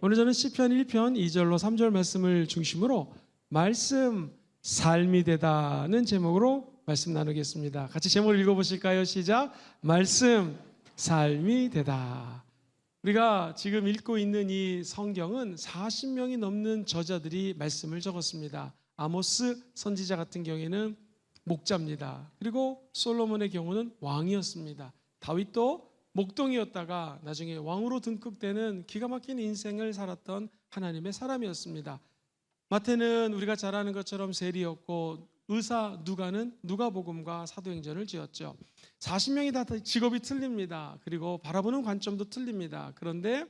오늘 저는 시편 1편 2절로 3절 말씀을 중심으로 말씀 삶이 되다는 제목으로 말씀 나누겠습니다. 같이 제목을 읽어 보실까요? 시작. 말씀 삶이 되다. 우리가 지금 읽고 있는 이 성경은 40명이 넘는 저자들이 말씀을 적었습니다. 아모스 선지자 같은 경우에는 목자입니다. 그리고 솔로몬의 경우는 왕이었습니다. 다윗도 목동이었다가 나중에 왕으로 등극되는 기가 막힌 인생을 살았던 하나님의 사람이었습니다. 마태는 우리가 잘 아는 것처럼 세리였고 의사 누가는 누가복음과 사도행전을 지었죠. 40명이 다 직업이 틀립니다. 그리고 바라보는 관점도 틀립니다. 그런데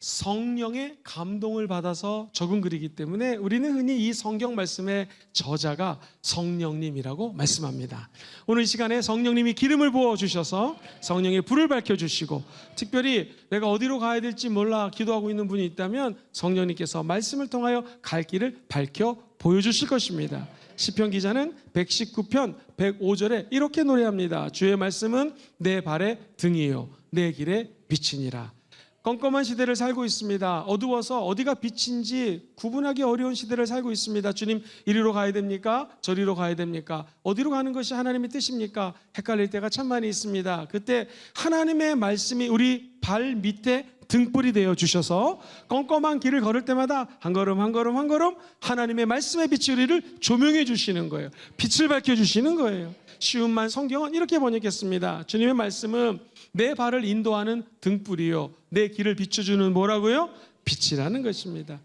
성령의 감동을 받아서 적은 글이기 때문에 우리는 흔히 이 성경 말씀의 저자가 성령님이라고 말씀합니다. 오늘 이 시간에 성령님이 기름을 부어 주셔서 성령의 불을 밝혀 주시고 특별히 내가 어디로 가야 될지 몰라 기도하고 있는 분이 있다면 성령님께서 말씀을 통하여 갈 길을 밝혀 보여 주실 것입니다. 시편 기자는 119편 105절에 이렇게 노래합니다. 주의 말씀은 내 발의 등이요 내 길의 빛이니라. 껌껌한 시대를 살고 있습니다. 어두워서 어디가 빛인지 구분하기 어려운 시대를 살고 있습니다. 주님, 이리로 가야 됩니까? 저리로 가야 됩니까? 어디로 가는 것이 하나님의 뜻입니까? 헷갈릴 때가 참 많이 있습니다. 그때 하나님의 말씀이 우리 발 밑에 등불이 되어 주셔서 껌껌한 길을 걸을 때마다 한 걸음 한 걸음 한 걸음 하나님의 말씀의 빛이 우리를 조명해 주시는 거예요. 빛을 밝혀 주시는 거예요. 쉬운만 성경은 이렇게 번역했습니다. 주님의 말씀은 내 발을 인도하는 등불이요. 내 길을 비춰주는 뭐라고요? 빛이라는 것입니다.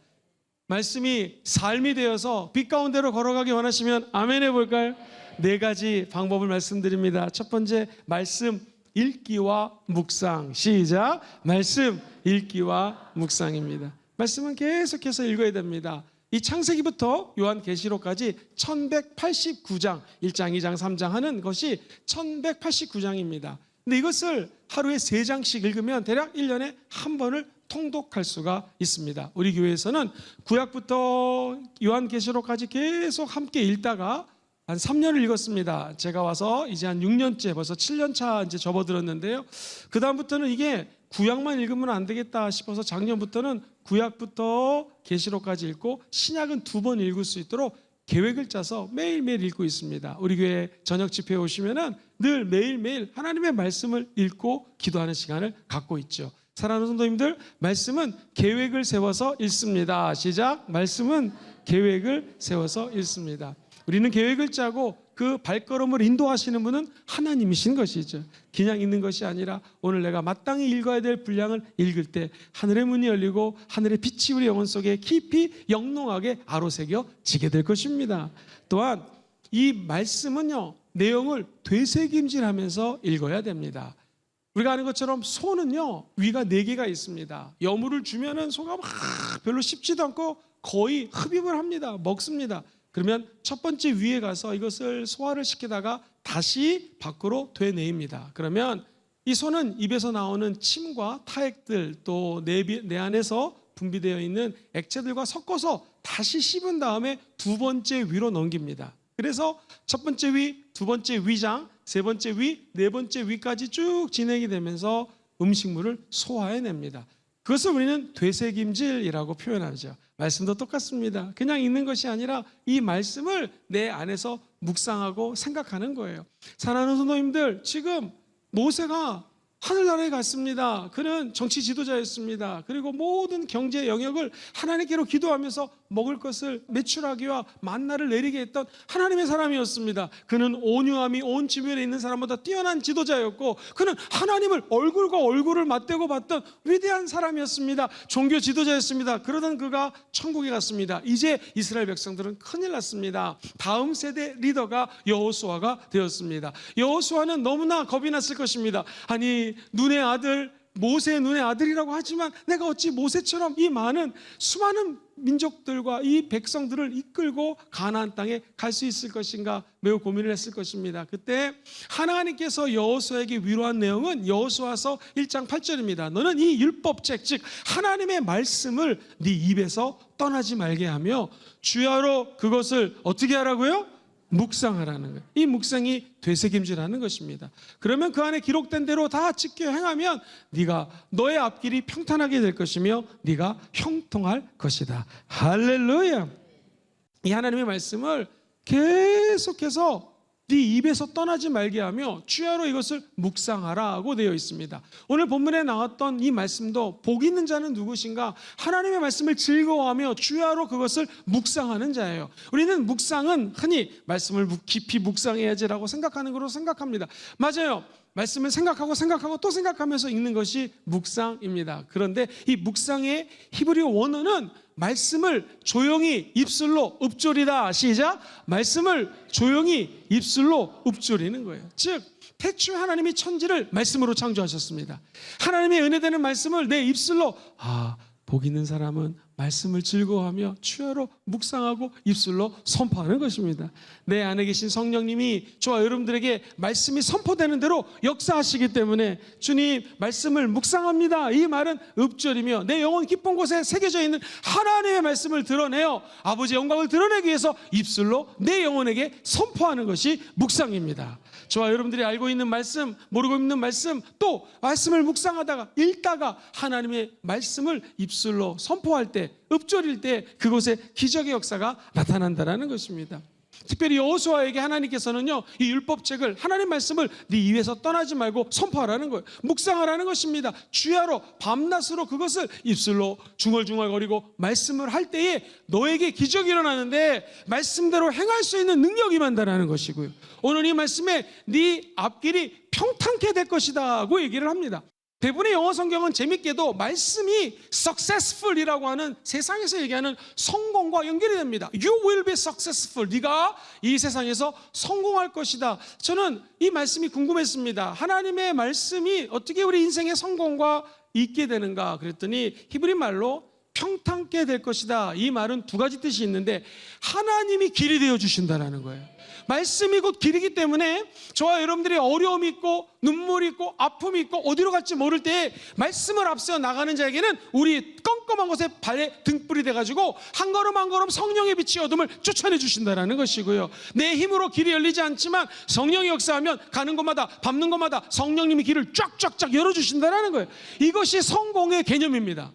말씀이 삶이 되어서 빛 가운데로 걸어가기 원하시면 아멘 해볼까요? 네 가지 방법을 말씀드립니다. 첫 번째, 말씀 읽기와 묵상. 시작. 말씀 읽기와 묵상입니다. 말씀은 계속해서 읽어야 됩니다. 이 창세기부터 요한계시록까지 1189장, 1장, 2장, 3장 하는 것이 1189장입니다. 근데 이것을 하루에 세 장씩 읽으면 대략 1년에 한 번을 통독할 수가 있습니다. 우리 교회에서는 구약부터 요한계시록까지 계속 함께 읽다가 한 3년을 읽었습니다. 제가 와서 이제 한 6년째, 벌써 7년 차 이제 접어들었는데요. 그 다음부터는 이게 구약만 읽으면 안 되겠다 싶어서 작년부터는 구약부터 계시록까지 읽고 신약은 두 번 읽을 수 있도록 계획을 짜서 매일매일 읽고 있습니다. 우리 교회 저녁 집회에 오시면은 늘 매일매일 하나님의 말씀을 읽고 기도하는 시간을 갖고 있죠. 사랑하는 성도님들, 말씀은 계획을 세워서 읽습니다. 시작. 말씀은 계획을 세워서 읽습니다. 우리는 계획을 짜고 그 발걸음을 인도하시는 분은 하나님이신 것이죠. 그냥 읽는 것이 아니라 오늘 내가 마땅히 읽어야 될 분량을 읽을 때 하늘의 문이 열리고 하늘의 빛이 우리 영혼 속에 깊이 영롱하게 아로새겨 지게 될 것입니다. 또한 이 말씀은요 내용을 되새김질하면서 읽어야 됩니다. 우리가 아는 것처럼 소는요 위가 네 개가 있습니다. 여물을 주면은 소가 막 별로 씹지도 않고 거의 흡입을 합니다. 먹습니다. 그러면 첫 번째 위에 가서 이것을 소화를 시키다가 다시 밖으로 되뇌입니다. 그러면 이 소는 입에서 나오는 침과 타액들 또내내 안에서 분비되어 있는 액체들과 섞어서 다시 씹은 다음에 두 번째 위로 넘깁니다. 그래서 첫 번째 위, 두 번째 위장, 세 번째 위, 네 번째 위까지 쭉 진행이 되면서 음식물을 소화해냅니다. 그것을 우리는 되새김질이라고 표현하죠. 말씀도 똑같습니다. 그냥 읽는 것이 아니라 이 말씀을 내 안에서 묵상하고 생각하는 거예요. 사랑하는 성도님들, 지금 모세가 하늘나라에 갔습니다. 그는 정치 지도자였습니다. 그리고 모든 경제 영역을 하나님께로 기도하면서 먹을 것을 매출하기와 만나를 내리게 했던 하나님의 사람이었습니다. 그는 온유함이 온 주변에 있는 사람보다 뛰어난 지도자였고 그는 하나님을 얼굴과 얼굴을 맞대고 봤던 위대한 사람이었습니다. 종교 지도자였습니다. 그러던 그가 천국에 갔습니다. 이제 이스라엘 백성들은 큰일 났습니다. 다음 세대 리더가 여호수아가 되었습니다. 여호수아는 너무나 겁이 났을 것입니다. 아니 눈의 아들 모세의 눈의 아들이라고 하지만 내가 어찌 모세처럼 이 많은 수많은 민족들과 이 백성들을 이끌고 가나안 땅에 갈 수 있을 것인가 매우 고민을 했을 것입니다. 그때 하나님께서 여호수아에게 위로한 내용은 여호수아서 1장 8절입니다. 너는 이 율법책 즉 하나님의 말씀을 네 입에서 떠나지 말게 하며 주야로 그것을 어떻게 하라고요? 묵상하라는 거예요. 이 묵상이 되새김질하는 것입니다. 그러면 그 안에 기록된 대로 다 지켜 행하면 네가 너의 앞길이 평탄하게 될 것이며 네가 형통할 것이다. 할렐루야. 이 하나님의 말씀을 계속해서 네 입에서 떠나지 말게 하며 주야로 이것을 묵상하라고 되어 있습니다. 오늘 본문에 나왔던 이 말씀도 복 있는 자는 누구신가? 하나님의 말씀을 즐거워하며 주야로 그것을 묵상하는 자예요. 우리는 묵상은 흔히 말씀을 묵- 깊이 묵상해야지라고 생각하는 거로 생각합니다. 맞아요. 말씀을 생각하고 생각하고 또 생각하면서 읽는 것이 묵상입니다. 그런데 이 묵상의 히브리어 원어는 말씀을 조용히 입술로 읊조리다 시작 말씀을 조용히 입술로 읊조리는 거예요. 즉 태초에 하나님이 천지를 말씀으로 창조하셨습니다. 하나님의 은혜되는 말씀을 내 입술로 아, 복 있는 사람은 말씀을 즐거워하며 추여로 묵상하고 입술로 선포하는 것입니다. 내 안에 계신 성령님이 저와 여러분들에게 말씀이 선포되는 대로 역사하시기 때문에 주님 말씀을 묵상합니다. 이 말은 읊조리며 내 영혼 깊은 곳에 새겨져 있는 하나님의 말씀을 드러내어 아버지의 영광을 드러내기 위해서 입술로 내 영혼에게 선포하는 것이 묵상입니다. 저와 여러분들이 알고 있는 말씀, 모르고 있는 말씀, 또 말씀을 묵상하다가 읽다가 하나님의 말씀을 입술로 선포할 때, 읊조릴 때 그곳에 기적의 역사가 나타난다라는 것입니다. 특별히 여호수아에게 하나님께서는요 이 율법책을 하나님 말씀을 네 입에서 떠나지 말고 선포하라는 거예요. 묵상하라는 것입니다. 주야로 밤낮으로 그것을 입술로 중얼중얼거리고 말씀을 할 때에 너에게 기적이 일어나는데 말씀대로 행할 수 있는 능력이 만다라는 것이고요. 오늘 이 말씀에 네 앞길이 평탄케 될 것이다 고 얘기를 합니다 대부분의 영어 성경은 재밌게도 말씀이 successful이라고 하는 세상에서 얘기하는 성공과 연결이 됩니다. You will be successful. 네가 이 세상에서 성공할 것이다. 저는 이 말씀이 궁금했습니다. 하나님의 말씀이 어떻게 우리 인생의 성공과 있게 되는가 그랬더니 히브리 말로 평탄케 될 것이다. 이 말은 두 가지 뜻이 있는데 하나님이 길이 되어 주신다라는 거예요. 말씀이 곧 길이기 때문에 저와 여러분들이 어려움이 있고 눈물이 있고 아픔이 있고 어디로 갈지 모를 때 말씀을 앞세워 나가는 자에게는 우리 껌껌한 곳에 발에 등불이 돼가지고 한 걸음 한 걸음 성령의 빛이 어둠을 쫓아내 주신다라는 것이고요. 내 힘으로 길이 열리지 않지만 성령이 역사하면 가는 곳마다 밟는 곳마다 성령님이 길을 쫙쫙쫙 열어주신다라는 거예요. 이것이 성공의 개념입니다.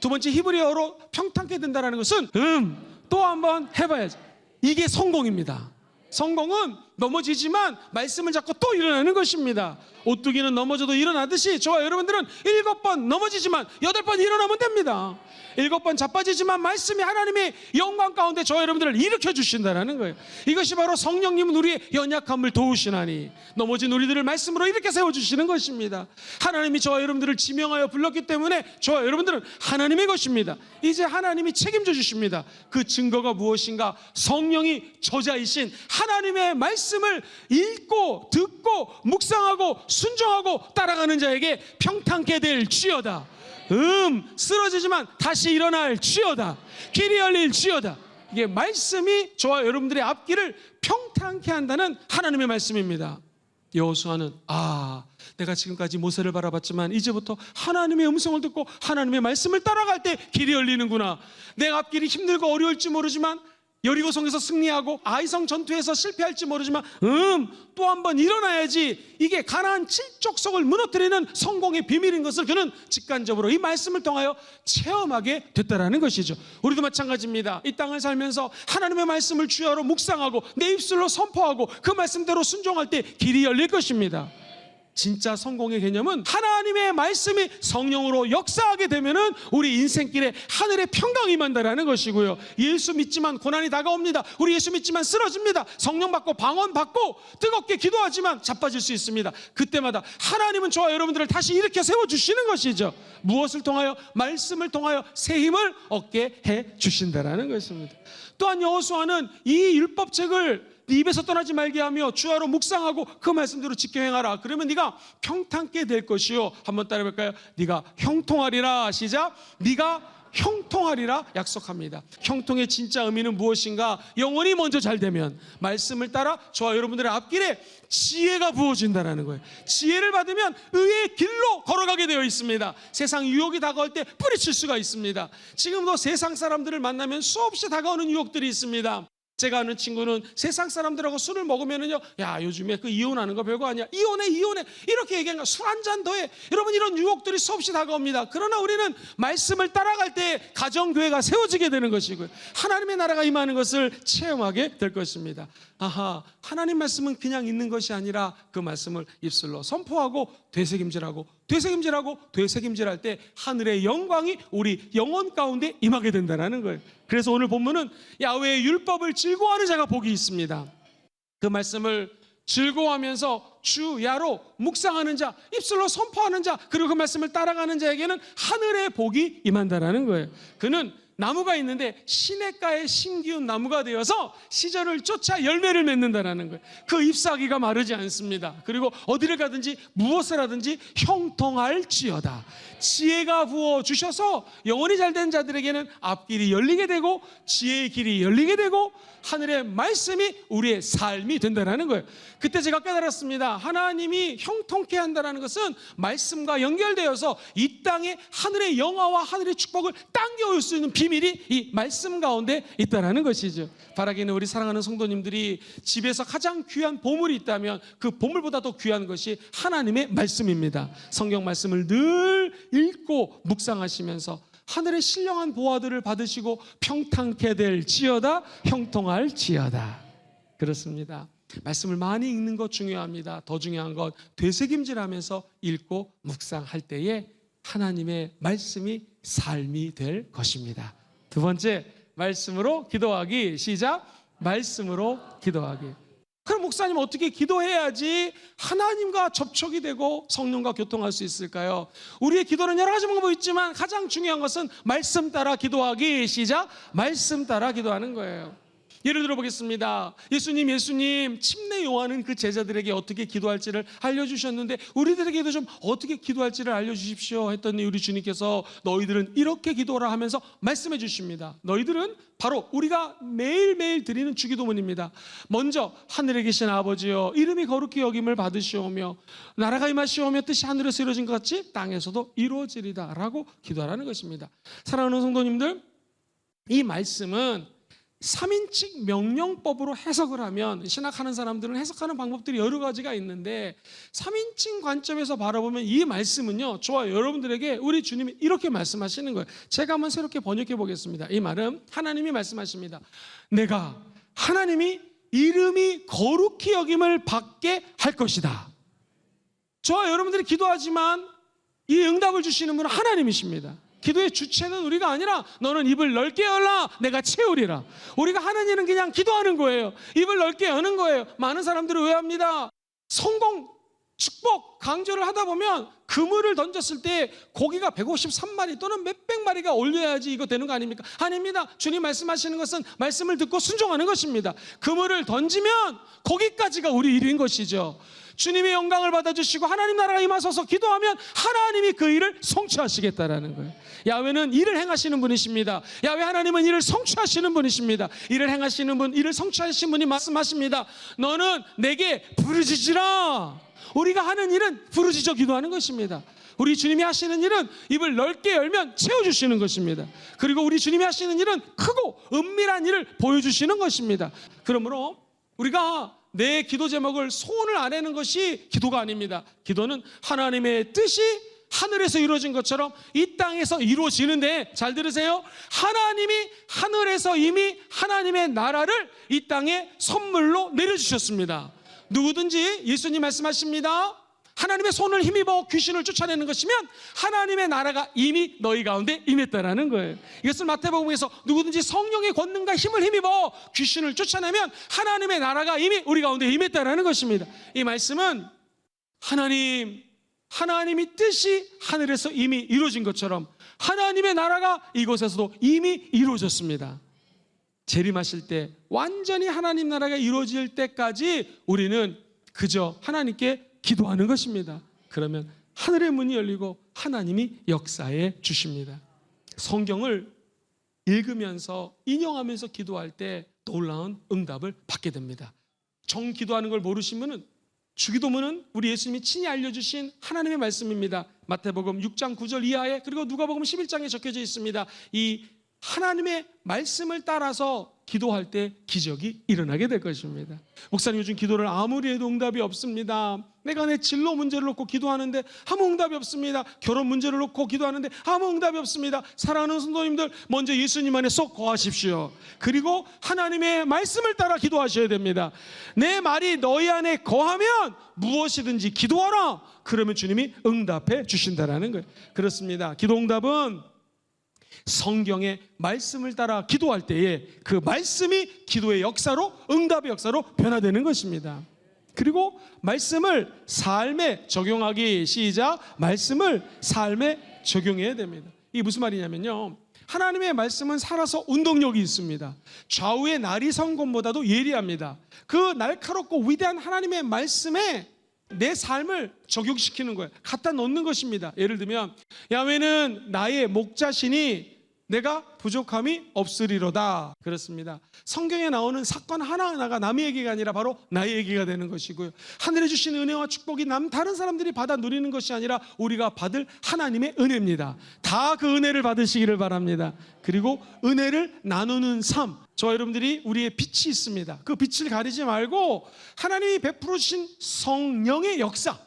두 번째 히브리어로 평탄케 된다라는 것은 음 또 한번 해봐야지. 이게 성공입니다. 성공은 넘어지지만 말씀을 잡고 또 일어나는 것입니다. 오뚜기는 넘어져도 일어나듯이 저와 여러분들은 일곱 번 넘어지지만 여덟 번 일어나면 됩니다. 일곱 번 자빠지지만 말씀이 하나님의 영광 가운데 저와 여러분들을 일으켜 주신다는 거예요. 이것이 바로 성령님은 우리의 연약함을 도우시나니 넘어진 우리들을 말씀으로 이렇게 세워 주시는 것입니다. 하나님이 저와 여러분들을 지명하여 불렀기 때문에 저와 여러분들은 하나님의 것입니다. 이제 하나님이 책임져 주십니다. 그 증거가 무엇인가? 성령이 저자이신 하나님의 말씀 을 읽고 듣고 묵상하고 순종하고 따라가는 자에게 평탄케 될 지어다. 음 쓰러지지만 다시 일어날 지어다. 길이 열릴 지어다. 이게 말씀이 저와 여러분들의 앞길을 평탄케 한다는 하나님의 말씀입니다. 여호수아는 아 내가 지금까지 모세를 바라봤지만 이제부터 하나님의 음성을 듣고 하나님의 말씀을 따라갈 때 길이 열리는구나. 내 앞길이 힘들고 어려울지 모르지만 여리고성에서 승리하고 아이성 전투에서 실패할지 모르지만 음 또 한 번 일어나야지 이게 가나안 칠족석을 무너뜨리는 성공의 비밀인 것을 그는 직관적으로 이 말씀을 통하여 체험하게 됐다라는 것이죠. 우리도 마찬가지입니다. 이 땅을 살면서 하나님의 말씀을 주야로 묵상하고 내 입술로 선포하고 그 말씀대로 순종할 때 길이 열릴 것입니다. 진짜 성공의 개념은 하나님의 말씀이 성령으로 역사하게 되면은 우리 인생길에 하늘의 평강이 임한다라는 것이고요. 예수 믿지만 고난이 다가옵니다. 우리 예수 믿지만 쓰러집니다. 성령 받고 방언 받고 뜨겁게 기도하지만 자빠질 수 있습니다. 그때마다 하나님은 저와 여러분들을 다시 일으켜 세워 주시는 것이죠. 무엇을 통하여 말씀을 통하여 새 힘을 얻게 해 주신다라는 것입니다. 또한 여호수아는 이 율법책을 네 입에서 떠나지 말게 하며 주야로 묵상하고 그 말씀대로 지켜 행하라. 그러면 네가 평탄케 될 것이요. 한번 따라해 볼까요? 네가 형통하리라. 시작. 네가 형통하리라 약속합니다. 형통의 진짜 의미는 무엇인가? 영원히 먼저 잘 되면 말씀을 따라 저와 여러분들의 앞길에 지혜가 부어진다라는 거예요. 지혜를 받으면 의의 길로 걸어가게 되어 있습니다. 세상 유혹이 다가올 때 뿌리칠 수가 있습니다. 지금도 세상 사람들을 만나면 수없이 다가오는 유혹들이 있습니다. 제가 아는 친구는 세상 사람들하고 술을 먹으면은요, 야, 요즘에 그 이혼하는 거 별거 아니야. 이혼해, 이혼해. 이렇게 얘기하는 술한 잔 더해. 여러분, 이런 유혹들이 수없이 다가옵니다. 그러나 우리는 말씀을 따라갈 때 가정 교회가 세워지게 되는 것이고요. 하나님의 나라가 임하는 것을 체험하게 될 것입니다. 아하, 하나님 말씀은 그냥 있는 것이 아니라 그 말씀을 입술로 선포하고 되새김질하고 되새김질하고 되새김질할 때 하늘의 영광이 우리 영혼 가운데 임하게 된다는 거예요. 그래서 오늘 본문은 야외의 율법을 즐거워하는 자가 복이 있습니다. 그 말씀을 즐거워하면서 주야로 묵상하는 자, 입술로 선포하는 자, 그리고 그 말씀을 따라가는 자에게는 하늘의 복이 임한다라는 거예요. 그는 나무가 있는데 시냇가의 신기운 나무가 되어서 시절을 쫓아 열매를 맺는다라는 거예요. 그 잎사귀가 마르지 않습니다. 그리고 어디를 가든지 무엇을 하든지 형통할지어다. 지혜가 부어 주셔서 영혼이 잘된 자들에게는 앞길이 열리게 되고 지혜의 길이 열리게 되고 하늘의 말씀이 우리의 삶이 된다라는 거예요. 그때 제가 깨달았습니다. 하나님이 형통케 한다라는 것은 말씀과 연결되어서 이 땅에 하늘의 영화와 하늘의 축복을 당겨올 수 있는 비 밀이 이 말씀 가운데 있다라는 것이죠. 바라기는 우리 사랑하는 성도님들이 집에서 가장 귀한 보물이 있다면 그 보물보다 더 귀한 것이 하나님의 말씀입니다. 성경 말씀을 늘 읽고 묵상하시면서 하늘의 신령한 보화들을 받으시고 평탄케 될 지어다 형통할 지어다 그렇습니다. 말씀을 많이 읽는 것 중요합니다. 더 중요한 것 되새김질하면서 읽고 묵상할 때에 하나님의 말씀이 삶이 될 것입니다. 두 번째 말씀으로 기도하기 시작 말씀으로 기도하기 그럼 목사님 어떻게 기도해야지 하나님과 접촉이 되고 성령과 교통할 수 있을까요? 우리의 기도는 여러 가지 방법이 있지만 가장 중요한 것은 말씀 따라 기도하기 시작 말씀 따라 기도하는 거예요. 예를 들어 보겠습니다. 예수님, 예수님, 침례 요한은 그 제자들에게 어떻게 기도할지를 알려주셨는데 우리들에게도 좀 어떻게 기도할지를 알려주십시오 했더니 우리 주님께서 너희들은 이렇게 기도하라 하면서 말씀해 주십니다. 너희들은 바로 우리가 매일매일 드리는 주기도문입니다. 먼저 하늘에 계신 아버지여 이름이 거룩히 여김을 받으시오며 나라가 임하시오며 뜻이 하늘에서 이루어진 것 같이 땅에서도 이루어지리다 라고 기도하라는 것입니다. 사랑하는 성도님들 이 말씀은 3인칭 명령법으로 해석을 하면 신학하는 사람들은 해석하는 방법들이 여러 가지가 있는데 3인칭 관점에서 바라보면 이 말씀은요. 저와 여러분들에게 우리 주님이 이렇게 말씀하시는 거예요. 제가 한번 새롭게 번역해 보겠습니다. 이 말은 하나님이 말씀하십니다. 내가 하나님이 이름이 거룩히 여김을 받게 할 것이다. 저와 여러분들이 기도하지만 이 응답을 주시는 분은 하나님이십니다. 기도의 주체는 우리가 아니라 너는 입을 넓게 열라 내가 채우리라. 우리가 하는 일은 그냥 기도하는 거예요. 입을 넓게 여는 거예요. 많은 사람들이 왜 합니다. 성공, 축복, 강조를 하다 보면 그물을 던졌을 때 고기가 153마리 또는 몇백 마리가 올려야지 이거 되는 거 아닙니까? 아닙니다. 주님 말씀하시는 것은 말씀을 듣고 순종하는 것입니다. 그물을 던지면 거기까지가 우리 일인 것이죠. 주님의 영광을 받아주시고 하나님 나라가 임하소서 기도하면 하나님이 그 일을 성취하시겠다라는 거예요. 야외는 일을 행하시는 분이십니다. 야외 하나님은 일을 성취하시는 분이십니다. 일을 행하시는 분, 일을 성취하시는 분이 말씀하십니다. 너는 내게 부르짖으라. 우리가 하는 일은 부르짖어 기도하는 것입니다. 우리 주님이 하시는 일은 입을 넓게 열면 채워주시는 것입니다. 그리고 우리 주님이 하시는 일은 크고 은밀한 일을 보여주시는 것입니다. 그러므로 우리가 내 기도 제목을 소원을 안 내는 것이 기도가 아닙니다. 기도는 하나님의 뜻이 하늘에서 이루어진 것처럼 이 땅에서 이루어지는데 잘 들으세요. 하나님이 하늘에서 이미 하나님의 나라를 이 땅에 선물로 내려주셨습니다. 누구든지 예수님 말씀하십니다. 하나님의 손을 힘입어 귀신을 쫓아내는 것이면 하나님의 나라가 이미 너희 가운데 임했다라는 거예요. 이것을 마태복음에서 누구든지 성령의 권능과 힘을 힘입어 귀신을 쫓아내면 하나님의 나라가 이미 우리 가운데 임했다라는 것입니다. 이 말씀은 하나님 하나님이 뜻이 하늘에서 이미 이루어진 것처럼 하나님의 나라가 이곳에서도 이미 이루어졌습니다. 재림하실 때 완전히 하나님 나라가 이루어질 때까지 우리는 그저 하나님께 기도하는 것입니다. 그러면 하늘의 문이 열리고 하나님이 역사해 주십니다. 성경을 읽으면서 인용하면서 기도할 때 놀라운 응답을 받게 됩니다. 정 기도하는 걸 모르시면은 주기도문은 우리 예수님이 친히 알려주신 하나님의 말씀입니다. 마태복음 6장 9절 이하에 그리고 누가복음 11장에 적혀져 있습니다. 이 하나님의 말씀을 따라서 기도할 때 기적이 일어나게 될 것입니다. 목사님 요즘 기도를 아무리 해도 응답이 없습니다. 내가 내 진로 문제를 놓고 기도하는데 아무 응답이 없습니다. 결혼 문제를 놓고 기도하는데 아무 응답이 없습니다. 사랑하는 성도님들 먼저 예수님 안에 쏙 거하십시오. 그리고 하나님의 말씀을 따라 기도하셔야 됩니다. 내 말이 너희 안에 거하면 무엇이든지 기도하라. 그러면 주님이 응답해 주신다라는 거예요. 그렇습니다. 기도 응답은 성경의 말씀을 따라 기도할 때에 그 말씀이 기도의 역사로 응답의 역사로 변화되는 것입니다. 그리고 말씀을 삶에 적용하기 시작 말씀을 삶에 적용해야 됩니다. 이게 무슨 말이냐면요. 하나님의 말씀은 살아서 운동력이 있습니다. 좌우의 날이 선 것보다도 예리합니다. 그 날카롭고 위대한 하나님의 말씀에 내 삶을 적용시키는 거예요. 갖다 놓는 것입니다. 예를 들면 야훼는 나의 목자시니 내가 부족함이 없으리로다. 그렇습니다. 성경에 나오는 사건 하나하나가 남의 얘기가 아니라 바로 나의 얘기가 되는 것이고요. 하늘에 주신 은혜와 축복이 남 다른 사람들이 받아 누리는 것이 아니라 우리가 받을 하나님의 은혜입니다. 다 그 은혜를 받으시기를 바랍니다. 그리고 은혜를 나누는 삶. 저 여러분들이 우리의 빛이 있습니다. 그 빛을 가리지 말고 하나님이 베풀어 주신 성령의 역사,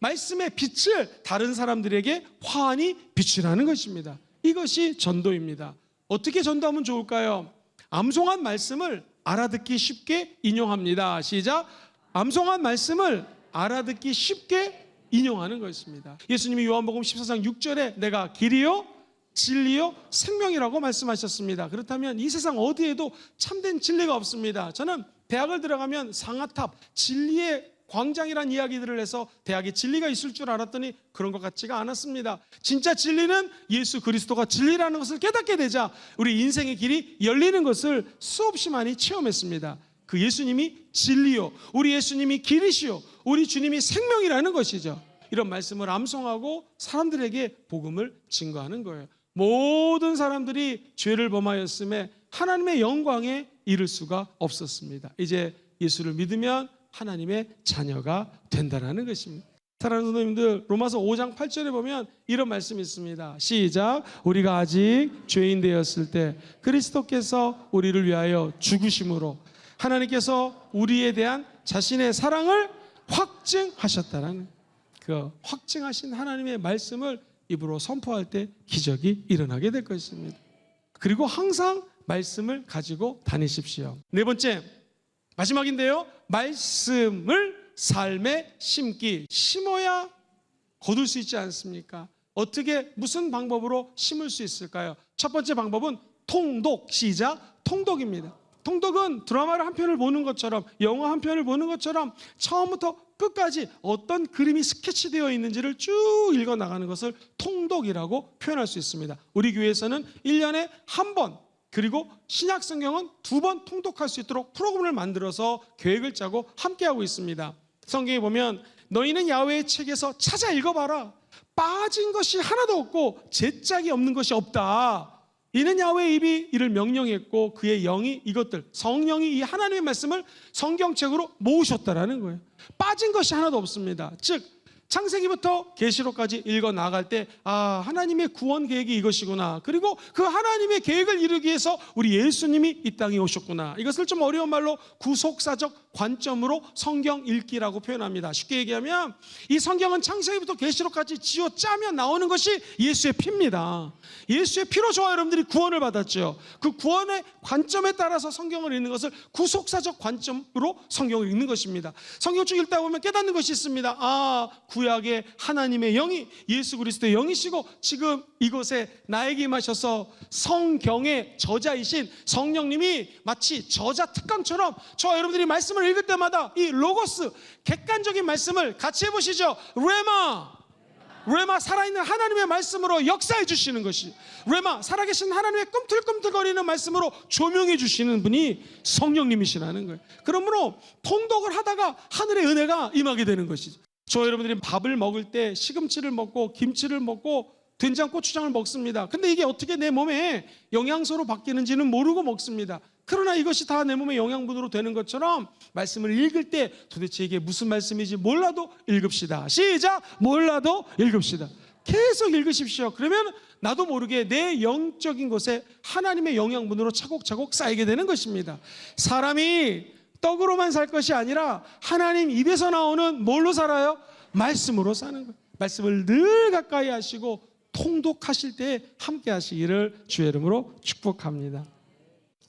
말씀의 빛을 다른 사람들에게 환히 비추라는 것입니다. 이것이 전도입니다. 어떻게 전도하면 좋을까요? 암송한 말씀을 알아듣기 쉽게 인용합니다. 시작. 암송한 말씀을 알아듣기 쉽게 인용하는 것입니다. 예수님이 요한복음 14장 6절에 내가 길이요 진리요 생명이라고 말씀하셨습니다. 그렇다면 이 세상 어디에도 참된 진리가 없습니다. 저는 대학을 들어가면 상아탑 진리의 광장이란 이야기들을 해서 대학에 진리가 있을 줄 알았더니 그런 것 같지가 않았습니다. 진짜 진리는 예수 그리스도가 진리라는 것을 깨닫게 되자 우리 인생의 길이 열리는 것을 수없이 많이 체험했습니다. 그 예수님이 진리요, 우리 예수님이 길이시요, 우리 주님이 생명이라는 것이죠. 이런 말씀을 암송하고 사람들에게 복음을 증거하는 거예요. 모든 사람들이 죄를 범하였음에 하나님의 영광에 이를 수가 없었습니다. 이제 예수를 믿으면 하나님의 자녀가 된다라는 것입니다. 사랑하는 성도님들 로마서 5장 8절에 보면 이런 말씀이 있습니다. 시작. 우리가 아직 죄인 되었을 때 그리스도께서 우리를 위하여 죽으심으로 하나님께서 우리에 대한 자신의 사랑을 확증하셨다라는 그 확증하신 하나님의 말씀을 입으로 선포할 때 기적이 일어나게 될 것입니다. 그리고 항상 말씀을 가지고 다니십시오. 네 번째 마지막인데요. 말씀을 삶에 심기. 심어야 거둘 수 있지 않습니까? 어떻게 무슨 방법으로 심을 수 있을까요? 첫 번째 방법은 통독 시작 통독입니다. 통독은 드라마를 한 편을 보는 것처럼 영화 한 편을 보는 것처럼 처음부터 끝까지 어떤 그림이 스케치되어 있는지를 쭉 읽어 나가는 것을 통독이라고 표현할 수 있습니다. 우리 교회에서는 1년에 한 번 그리고 신약 성경은 두 번 통독할 수 있도록 프로그램을 만들어서 계획을 짜고 함께하고 있습니다. 성경에 보면 너희는 야훼의 책에서 찾아 읽어봐라. 빠진 것이 하나도 없고 제짝이 없는 것이 없다. 이는 야훼의 입이 이를 명령했고 그의 영이 이것들 성령이 이 하나님의 말씀을 성경책으로 모으셨다라는 거예요. 빠진 것이 하나도 없습니다. 즉 창세기부터 계시록까지 읽어 나갈 때 아, 하나님의 구원 계획이 이것이구나. 그리고 그 하나님의 계획을 이루기 위해서 우리 예수님이 이 땅에 오셨구나. 이것을 좀 어려운 말로 구속사적 관점으로 성경 읽기라고 표현합니다. 쉽게 얘기하면 이 성경은 창세기부터 계시록까지 지어 짜면 나오는 것이 예수의 피입니다. 예수의 피로 저와 여러분들이 구원을 받았죠. 그 구원의 관점에 따라서 성경을 읽는 것을 구속사적 관점으로 성경을 읽는 것입니다. 성경 쭉 읽다 보면 깨닫는 것이 있습니다. 아, 구약의 하나님의 영이 예수 그리스도의 영이시고 지금 이곳에 나에게 임하셔서 성경의 저자이신 성령님이 마치 저자 특강처럼 저와 여러분들이 말씀을 읽을 때마다 이 로고스 객관적인 말씀을 같이 해보시죠. 레마 레마 살아있는 하나님의 말씀으로 역사해 주시는 것이 레마 살아계신 하나님의 꿈틀꿈틀거리는 말씀으로 조명해 주시는 분이 성령님이시라는 거예요. 그러므로 통독을 하다가 하늘의 은혜가 임하게 되는 것이죠. 저 여러분들이 밥을 먹을 때 시금치를 먹고 김치를 먹고 된장 고추장을 먹습니다. 근데 이게 어떻게 내 몸에 영양소로 바뀌는지는 모르고 먹습니다. 그러나 이것이 다 내 몸의 영양분으로 되는 것처럼 말씀을 읽을 때 도대체 이게 무슨 말씀인지 몰라도 읽읍시다. 시작! 몰라도 읽읍시다. 계속 읽으십시오. 그러면 나도 모르게 내 영적인 곳에 하나님의 영양분으로 차곡차곡 쌓이게 되는 것입니다. 사람이 떡으로만 살 것이 아니라 하나님 입에서 나오는 뭘로 살아요? 말씀으로 사는 거예요. 말씀을 늘 가까이 하시고 통독하실 때 함께 하시기를 주의 이름으로 축복합니다.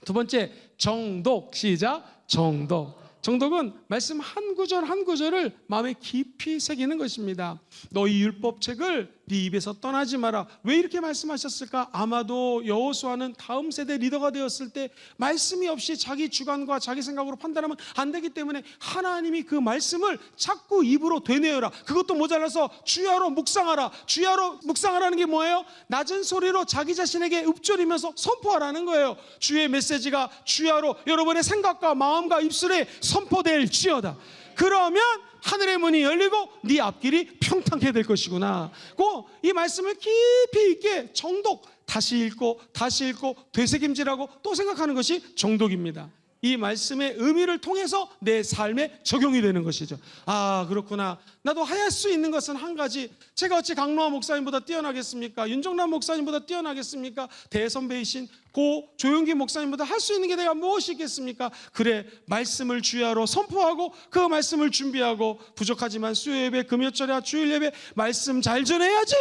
두 번째 정독 시작 정독 정독은 말씀 한 구절 한 구절을 마음에 깊이 새기는 것입니다. 너희 율법책을 네 입에서 떠나지 마라. 왜 이렇게 말씀하셨을까? 아마도 여호수아는 다음 세대 리더가 되었을 때 말씀이 없이 자기 주관과 자기 생각으로 판단하면 안 되기 때문에 하나님이 그 말씀을 자꾸 입으로 되뇌어라. 그것도 모자라서 주야로 묵상하라. 주야로 묵상하라는 게 뭐예요? 낮은 소리로 자기 자신에게 읊조리면서 선포하라는 거예요. 주의 메시지가 주야로 여러분의 생각과 마음과 입술에 선포될지어다. 그러면 하늘의 문이 열리고 네 앞길이 평탄하게 될 것이구나. 고이 말씀을 깊이 있게 정독 다시 읽고 다시 읽고 되새김질하고 또 생각하는 것이 정독입니다. 이 말씀의 의미를 통해서 내 삶에 적용이 되는 것이죠. 아, 그렇구나. 나도 할수 있는 것은 한 가지. 제가 어찌 강로아 목사님보다 뛰어나겠습니까? 윤정남 목사님보다 뛰어나겠습니까? 대선배이신 고 조용기 목사님보다 할 수 있는 게 내가 무엇이 있겠습니까? 그래, 말씀을 주야로 선포하고 그 말씀을 준비하고 부족하지만 수요 예배, 금요철야 주일 예배 말씀 잘 전해야지.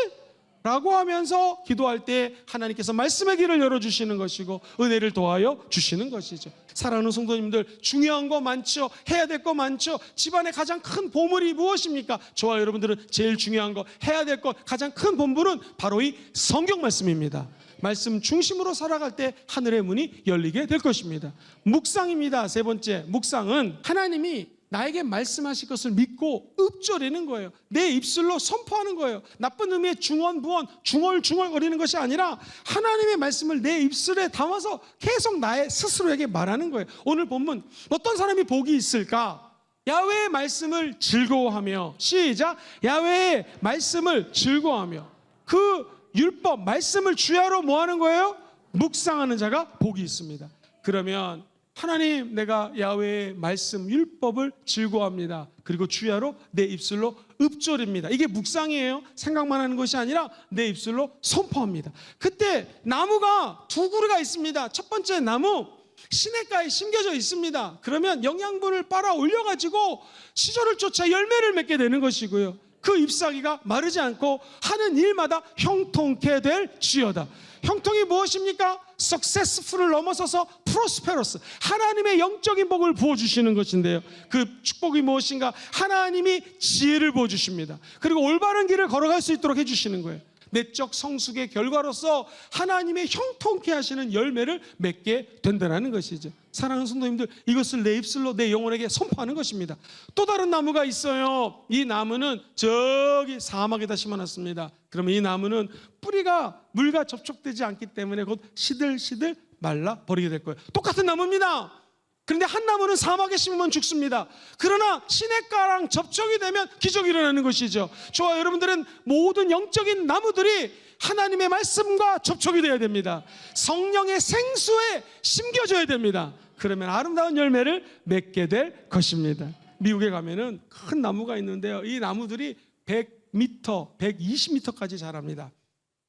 라고 하면서 기도할 때 하나님께서 말씀의 길을 열어주시는 것이고 은혜를 더하여 주시는 것이죠. 사랑하는 성도님들 중요한 거 많죠. 해야 될 거 많죠. 집안의 가장 큰 보물이 무엇입니까? 저와 여러분들은 제일 중요한 거 해야 될 것 가장 큰 본분은 바로 이 성경 말씀입니다. 말씀 중심으로 살아갈 때 하늘의 문이 열리게 될 것입니다. 묵상입니다. 세 번째 묵상은 하나님이 나에게 말씀하실 것을 믿고 읊조리는 거예요. 내 입술로 선포하는 거예요. 나쁜 의미의 중언 부언, 중얼중얼거리는 것이 아니라 하나님의 말씀을 내 입술에 담아서 계속 나의 스스로에게 말하는 거예요. 오늘 본문 어떤 사람이 복이 있을까? 야외의 말씀을 즐거워하며 시작 야외의 말씀을 즐거워하며 그 율법 말씀을 주야로 뭐 하는 거예요? 묵상하는 자가 복이 있습니다. 그러면 하나님 내가 야외의 말씀 율법을 즐거워합니다. 그리고 주야로 내 입술로 읊조립니다. 이게 묵상이에요. 생각만 하는 것이 아니라 내 입술로 선포합니다. 그때 나무가 두 그루가 있습니다. 첫 번째 나무 시냇가에 심겨져 있습니다. 그러면 영양분을 빨아 올려가지고 시절을 쫓아 열매를 맺게 되는 것이고요. 그 잎사귀가 마르지 않고 하는 일마다 형통케 될 지어다. 형통이 무엇입니까? successful을 넘어서서 prosperous. 하나님의 영적인 복을 부어 주시는 것인데요. 그 축복이 무엇인가? 하나님이 지혜를 부어 주십니다. 그리고 올바른 길을 걸어갈 수 있도록 해 주시는 거예요. 내적 성숙의 결과로서 하나님의 형통케 하시는 열매를 맺게 된다는 것이죠. 사랑하는 성도님들, 이것을 내 입술로 내 영혼에게 선포하는 것입니다. 또 다른 나무가 있어요. 이 나무는 저기 사막에다 심어놨습니다. 그러면 이 나무는 뿌리가 물과 접촉되지 않기 때문에 곧 시들시들 말라 버리게 될 거예요. 똑같은 나무입니다. 그런데 한 나무는 사막에 심으면 죽습니다. 그러나 시냇가랑 접촉이 되면 기적이 일어나는 것이죠. 저와 여러분들은 모든 영적인 나무들이 하나님의 말씀과 접촉이 되어야 됩니다. 성령의 생수에 심겨져야 됩니다. 그러면 아름다운 열매를 맺게 될 것입니다. 미국에 가면은 큰 나무가 있는데요. 이 나무들이 100m, 120m까지 자랍니다.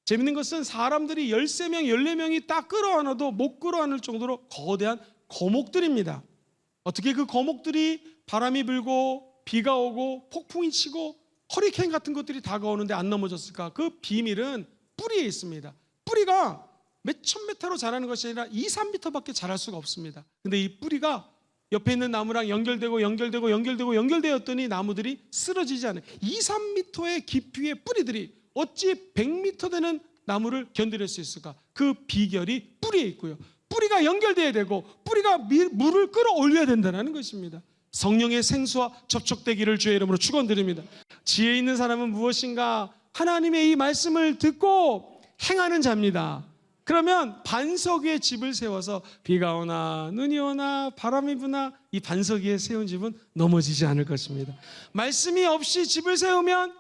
재밌는 것은 사람들이 13명, 14명이 딱 끌어안아도 못 끌어안을 정도로 거대한 거목들입니다. 어떻게 그 거목들이 바람이 불고 비가 오고 폭풍이 치고 허리케인 같은 것들이 다가오는데 안 넘어졌을까? 그 비밀은 뿌리에 있습니다. 뿌리가 몇천 미터로 자라는 것이 아니라 2, 3미터밖에 자랄 수가 없습니다. 근데 이 뿌리가 옆에 있는 나무랑 연결되고 연결되고 연결되고 연결되었더니 나무들이 쓰러지지 않아요. 2, 3미터의 깊이의 뿌리들이 어찌 100미터 되는 나무를 견딜 수 있을까? 그 비결이 뿌리에 있고요. 뿌리가 연결돼야 되고 뿌리가 미- 물을 끌어올려야 된다는 것입니다. 성령의 생수와 접촉되기를 주의 이름으로 축원드립니다. 지혜 있는 사람은 무엇인가? 하나님의 이 말씀을 듣고 행하는 자입니다. 그러면 반석 위에 집을 세워서 비가 오나 눈이 오나 바람이 부나 이 반석 위에 세운 집은 넘어지지 않을 것입니다. 말씀이 없이 집을 세우면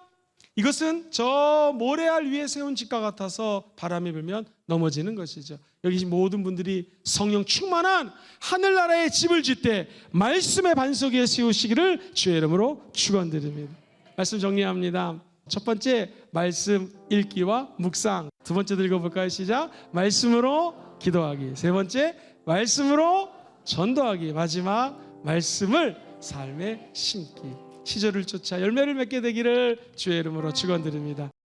이것은 저 모래알 위에 세운 집과 같아서 바람이 불면 넘어지는 것이죠. 여기 모든 분들이 성령 충만한 하늘나라의 집을 짓되 말씀의 반석 위에 세우시기를 주의 이름으로 축원드립니다. 말씀 정리합니다. 첫 번째 말씀 읽기와 묵상. 두 번째도 읽어볼까요? 시작. 말씀으로 기도하기. 세 번째 말씀으로 전도하기. 마지막 말씀을 삶에 심기. 시절을 쫓아 열매를 맺게 되기를 주의 이름으로 축원드립니다.